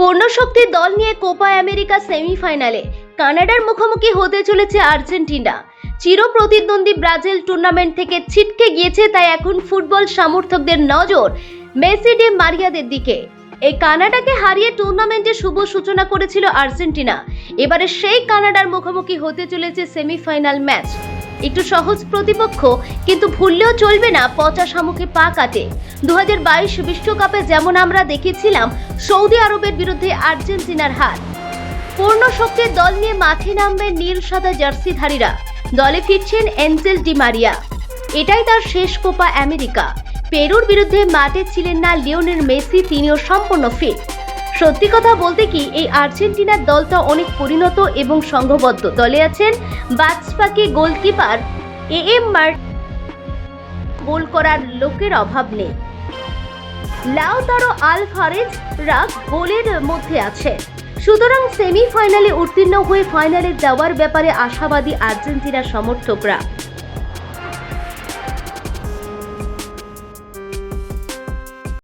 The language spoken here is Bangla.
পূর্ণশক্তির দল নিয়ে কোপা আমেরিকা সেমিফাইনালে। কানাডার মুখোমুখি হতে চলেছে আর্জেন্টিনা। চির প্রতিদ্বন্দ্বী ব্রাজিল টুর্নামেন্ট থেকে ছিটকে গিয়েছে তাই এখন ফুটবল সমর্থকদের নজর মেসি ডে মারিয়াদের দিকে। এই কানাডাকে হারিয়ে টুর্নামেন্টের শুভ সূচনা করেছিল আর্জেন্টিনা। এবারে সেই কানাডার মুখোমুখি হতে চলেছে সেমিফাইনাল ম্যাচ। একটু সহজ প্রতিপক্ষ, কিন্তু ভুললেও চলবে না পচা শামুকে পা কাটে। দু বিশ্বকাপে যেমন আমরা দেখেছিলাম সৌদি আরবের বিরুদ্ধে আর্জেন্টিনার হার। পূর্ণ শক্তির দল নিয়ে মাঠে নামবে নীল সাদা জার্সিধারীরা। দলে ফিরছেন এঞ্জেল ডি মারিয়া। এটাই তার শেষ কোপা আমেরিকা। পেরুর বিরুদ্ধে মাঠে ছিলেন না লিওনের মেসি, তিনিও সম্পূর্ণ ফিট। সত্যি কথা বলতে কি, এই আর্জেন্টিনার দলটা অনেক পরিণত এবং সংঘবদ্ধ। দলে আছেন বাজপাকি গোলকিপার এ এম মার গোল করার লোকের অভাব নেই। লাউতারো আলভারেজরা গোলের মধ্যে আছে। সুতরাং সেমিফাইনালে উত্তীর্ণ হয়ে ফাইনালে যাওয়ার ব্যাপারে আশাবাদী আর্জেন্টিনার সমর্থকরা।